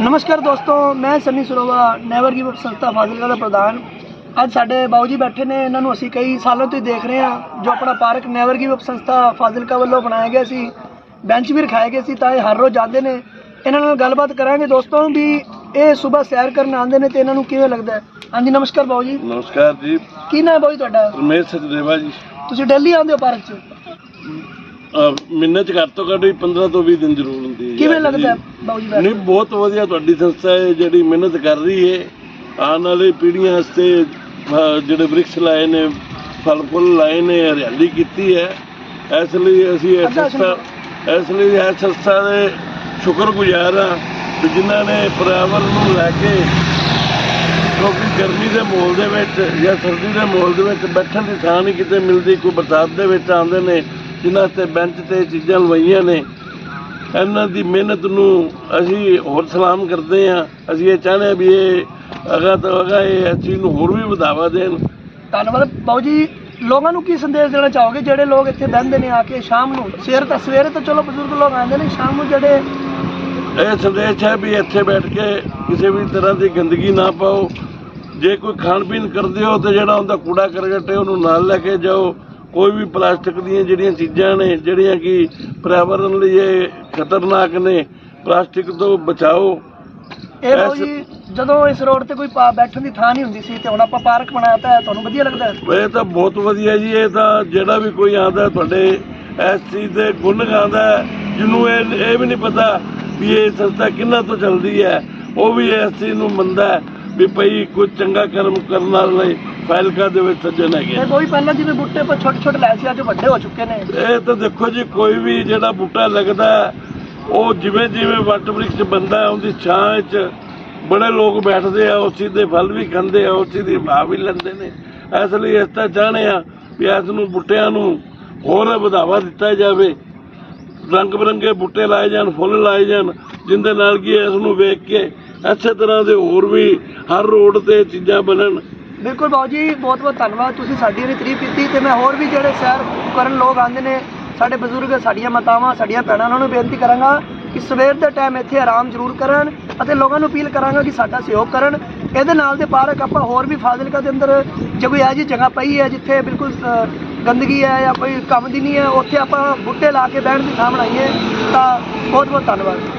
ਨਮਸਕਾਰ ਦੋਸਤੋ ਮੈਂ Sunny Sarowa never give up ਸੰਸਥਾ ਫਾਜ਼ਿਲਕਾ ਦਾ ਪ੍ਰਧਾਨ। ਅੱਜ ਸਾਡੇ ਬਾਊ ਜੀ ਬੈਠੇ ਨੇ ਇਹਨਾਂ ਨੂੰ ਅਸੀਂ ਕਈ ਸਾਲਾਂ ਤੋਂ ਹੀ ਦੇਖ ਰਹੇ ਹਾਂ ਜੋ ਆਪਣਾ ਪਾਰਕ ਨੈਵਰ ਗਿਵ ਅਪ ਸੰਸਥਾ ਫਾਜ਼ਿਲਕਾ ਵੱਲੋਂ ਬਣਾਇਆ ਗਿਆ ਸੀ ਬੈਂਚ ਵੀ ਰਖਾਏ ਗਏ ਸੀ ਤਾਂ ਇਹ ਹਰ ਰੋਜ਼ ਜਾਂਦੇ ਨੇ। ਇਹਨਾਂ ਨਾਲ ਗੱਲਬਾਤ ਕਰਾਂਗੇ ਦੋਸਤੋ ਵੀ ਇਹ ਸਵੇਰ ਸੈਰ ਕਰਨ ਆਉਂਦੇ ਨੇ ਤੇ ਇਹਨਾਂ ਨੂੰ ਕਿਵੇਂ ਲੱਗਦਾ ਹਾਂਜੀ ਨਮਸਕਾਰ ਬਾਊ ਜੀ। ਨਮਸਕਾਰ ਜੀ। ਕੀ ਨਾਮ ਹੈ ਬਾਊ ਜੀ ਤੁਹਾਡਾ? ਰਮੇਸ਼ ਸਚਦੇਵਾ ਜੀ। ਤੁਸੀਂ ਡੇਲੀ ਆਉਂਦੇ ਹੋ ਪਾਰਕ 'ਚ? ਮਹੀਨੇ ਚ ਘੱਟ ਤੋਂ ਘੱਟ ਵੀ 15 ਤੋਂ 20 ਦਿਨ ਜ਼ਰੂਰ ਹੁੰਦੀ ਹੈ ਕਿਵੇਂ। ਲੱਗਦਾ ਹੈ ਬਾਊ ਜੀ ਨਹੀਂ? ਬਹੁਤ ਵਧੀਆ ਤੁਹਾਡੀ ਸੰਸਥਾ ਹੈ ਜਿਹੜੀ ਮਿਹਨਤ ਕਰ ਰਹੀ ਹੈ ਆਉਣ ਵਾਲੀ ਪੀੜ੍ਹੀਆਂ ਵਾਸਤੇ ਅਹ ਜਿਹੜੇ ਵ੍ਰਿਕਸ਼ ਲਾਏ ਨੇ ਫਲ ਫੁੱਲ ਲਾਏ ਨੇ ਹਰਿਆਲੀ ਕੀਤੀ ਹੈ ਇਸ ਲਈ ਅਸੀਂ ਇਸ ਅੱਛਾ, ਸੰਸਥਾ ਇਸ ਲਈ ਇਸ ਸੰਸਥਾ ਦੇ ਸ਼ੁਕਰਗੁਜ਼ਾਰ ਹਾਂ ਕਿ ਜਿਨ੍ਹਾਂ ਨੇ ਪਰਿਆਵਰਨ ਨੂੰ ਲੈ ਕੇ ਕਿਉਂਕਿ ਗਰਮੀ ਦੇ ਮਾਹੌਲ ਦੇ ਵਿੱਚ ਜਾਂ ਸਰਦੀ ਦੇ ਮਾਹੌਲ ਦੇ ਵਿੱਚ ਬੈਠਣ ਦੀ ਥਾਂ ਨਹੀਂ ਕਿਤੇ ਮਿਲਦੀ ਕੋਈ ਬਰਸਾਤ ਦੇ ਵਿੱਚ ਆਉਂਦੇ ਨੇ ਜਿਨ੍ਹਾਂ ਤੇ ਬੈਂਚ ਤੇ ਚੀਜ਼ਾਂ ਲਵਾਈਆਂ ਨੇ ਇਹਨਾਂ ਦੀ ਮਿਹਨਤ ਨੂੰ ਅਸੀਂ ਹੋਰ ਸਲਾਮ ਕਰਦੇ ਹਾਂ। ਅਸੀਂ ਇਹ ਚਾਹੁੰਦੇ ਹਾਂ ਵੀ ਇਹ ਅਗਾ ਤੋਂ ਅਗਾ ਇਹ ਚੀਜ਼ ਨੂੰ ਹੋਰ ਵੀ ਵਧਾਵਾ ਦੇਣ। ਧੰਨਵਾਦ। ਬਾਊ ਜੀ ਲੋਕਾਂ ਨੂੰ ਕੀ ਸੰਦੇਸ਼ ਦੇਣਾ ਚਾਹੋਗੇ? ਜਿਹੜੇ ਲੋਕ ਇੱਥੇ ਬਹਿੰਦੇ ਨੇ ਆ ਕੇ ਸ਼ਾਮ ਨੂੰ ਸਵੇਰ ਤਾਂ ਸਵੇਰੇ ਤਾਂ ਚਲੋ ਬਜ਼ੁਰਗ ਲੋਕ ਆਉਂਦੇ ਨੇ ਸ਼ਾਮ ਨੂੰ ਜਿਹੜੇ ਇਹ ਸੰਦੇਸ਼ ਹੈ ਵੀ ਇੱਥੇ ਬੈਠ ਕੇ ਕਿਸੇ ਵੀ ਤਰ੍ਹਾਂ ਦੀ ਗੰਦਗੀ ਨਾ ਪਾਓ। ਜੇ ਕੋਈ ਖਾਣ ਪੀਣ ਕਰਦੇ ਹੋ ਤੇ ਜਿਹੜਾ ਉਹਦਾ ਕੂੜਾ ਕਰਕਟ ਹੈ ਉਹਨੂੰ ਨਾਲ ਲੈ ਕੇ ਜਾਓ। ਕੋਈ ਵੀ ਪਲਾਸਟਿਕ ਦੀਆਂ ਜਿਹੜੀਆਂ ਚੀਜ਼ਾਂ ਨੇ ਜਿਹੜੀਆਂ ਕਿ ਪਰਿਆਵਰਨ ਲਈ ਇਹ ਖਤਰਨਾਕ ਨੇ ਪਲਾਸਟਿਕ ਤੋਂ ਬਚਾਓ। ਇਹ ਐਸ- ਜੀ ਜਦੋਂ ਇਸ ਰੋਡ ਤੇ ਕੋਈ ਪਾ- ਬੈਠਣ ਦੀ ਥਾਂ ਨਹੀਂ ਹੁੰਦੀ ਸੀ ਤੇ ਹੁਣ ਆਪਾਂ ਪਾਰਕ ਬਣਾਇਆ ਤਾਂ ਹੈ, ਤੁਹਾਨੂੰ ਵਧੀਆ ਲੱਗਦਾ? ਹੈ ਇਹ ਤਾਂ ਬਹੁਤ ਵਧੀਆ ਜੀ ਇਹ ਤਾਂ ਜਿਹੜਾ ਵੀ ਕੋਈ ਆਉਂਦਾ ਤੁਹਾਡੇ ਇਸ ਚੀਜ਼ ਦੇ ਗੁਣ ਗਾਉਂਦਾ ਜਿਹਨੂੰ ਇਹ ਇਹ ਵੀ ਨਹੀਂ ਪਤਾ ਵੀ ਇਹ ਸੰਸਥਾ ਕਿੰਨਾ ਤੋਂ ਚੱਲਦੀ ਹੈ ਉਹ ਵੀ ਇਸ ਚੀਜ਼ ਨੂੰ ਮੰਨਦਾ ਵੀ ਭਈ ਕੋਈ ਚੰਗਾ ਕਰਮ ਕਰਨ ਵਾਲੇ ਫਾਇਲਕਾ ਦੇ ਵਿੱਚ ਸੱਜਣ ਹੈਗੇ ਇਹ ਕੋਈ ਪਹਿਲਾਂ ਜਿਵੇਂ ਬੁੱਟੇ ਪਰ ਛੋਟੇ ਛੋਟੇ ਲਾਏ ਸੀ ਅੱਜ ਵੱਡੇ ਹੋ ਚੁੱਕੇ ਨੇ। ਇਹ ਤਾਂ ਦੇਖੋ ਜੀ ਕੋਈ ਵੀ ਜਿਹੜਾ ਬੂਟਾ ਲੱਗਦਾ ਹੈ, ਉਹ ਜਿਵੇਂ ਜਿਵੇਂ ਵੱਟ ਵ੍ਰਿਕਸ਼ ਬੰਦਾ ਹੈ ਉਹਦੀ ਛਾਂ 'ਚ ਬੜੇ ਲੋਕ ਬੈਠਦੇ ਆ ਉਸ ਦੇ ਫਲ ਵੀ ਖਾਂਦੇ ਆ ਉਸ ਦੀ ਭਾਅ ਵੀ ਲੈਂਦੇ ਨੇ। ਇਸ ਲਈ ਇਸ ਤਾਂ ਚਾਹਣੇ ਆ ਵੀ ਇਸ ਨੂੰ ਬੂਟਿਆਂ ਨੂੰ ਹੋਰ ਵਧਾਵਾ ਦਿੱਤਾ ਜਾਵੇ। ਰੰਗ ਬਰੰਗੇ ਬੂਟੇ ਲਾਏ ਜਾਣ ਫੁੱਲ ਲਾਏ ਜਾਣ ਜਿੰਦੇ ਨਾਲ ਕੀ ਇਸ ਨੂੰ ਵੇਖ ਕੇ ਇਸੇ ਤਰ੍ਹਾਂ ਦੇ ਹੋਰ ਵੀ ਹਰ ਰੋਡ ਤੇ ਚੀਜ਼ਾਂ ਬਣਨ। ਬਿਲਕੁਲ ਬਾਊ ਜੀ, ਬਹੁਤ ਬਹੁਤ ਧੰਨਵਾਦ ਤੁਸੀਂ ਸਾਡੀ ਇਹਦੀ ਤਾਰੀਫ ਕੀਤੀ ਤੇ ਮੈਂ ਹੋਰ ਵੀ ਜਿਹੜੇ ਸੈਰ ਕਰਨ ਲੋਕ ਆਉਂਦੇ ਨੇ, ਸਾਡੇ ਬਜ਼ੁਰਗ, ਸਾਡੀਆਂ ਮਾਤਾਵਾਂ, ਸਾਡੀਆਂ ਭੈਣਾਂ, ਉਹਨਾਂ ਨੂੰ ਬੇਨਤੀ ਕਰਾਂਗਾ ਕਿ ਸਵੇਰ ਦੇ ਟਾਈਮ ਇੱਥੇ ਆਰਾਮ ਜ਼ਰੂਰ ਕਰਨ ਅਤੇ ਲੋਕਾਂ ਨੂੰ ਅਪੀਲ ਕਰਾਂਗਾ ਕਿ ਸਾਡਾ ਸਹਿਯੋਗ ਕਰਨ। ਇਹਦੇ ਨਾਲ ਦੇ ਪਾਰਕ ਆਪਾਂ ਹੋਰ ਵੀ ਫਾਜ਼ਿਲਕਾ ਦੇ ਅੰਦਰ, ਜੇ ਕੋਈ ਇਹੋ ਜਿਹੀ ਜਗ੍ਹਾ ਪਈ ਹੈ ਜਿੱਥੇ ਬਿਲਕੁਲ ਗੰਦਗੀ ਹੈ ਜਾਂ ਕੋਈ ਕੰਮ ਦੀ ਨਹੀਂ ਹੈ, ਉੱਥੇ ਆਪਾਂ ਬੂਟੇ ਲਾ ਕੇ ਬੈਠਣ ਦੀ ਥਾਂ ਬਣਾਈਏ, ਤਾਂ ਬਹੁਤ ਬਹੁਤ ਧੰਨਵਾਦ।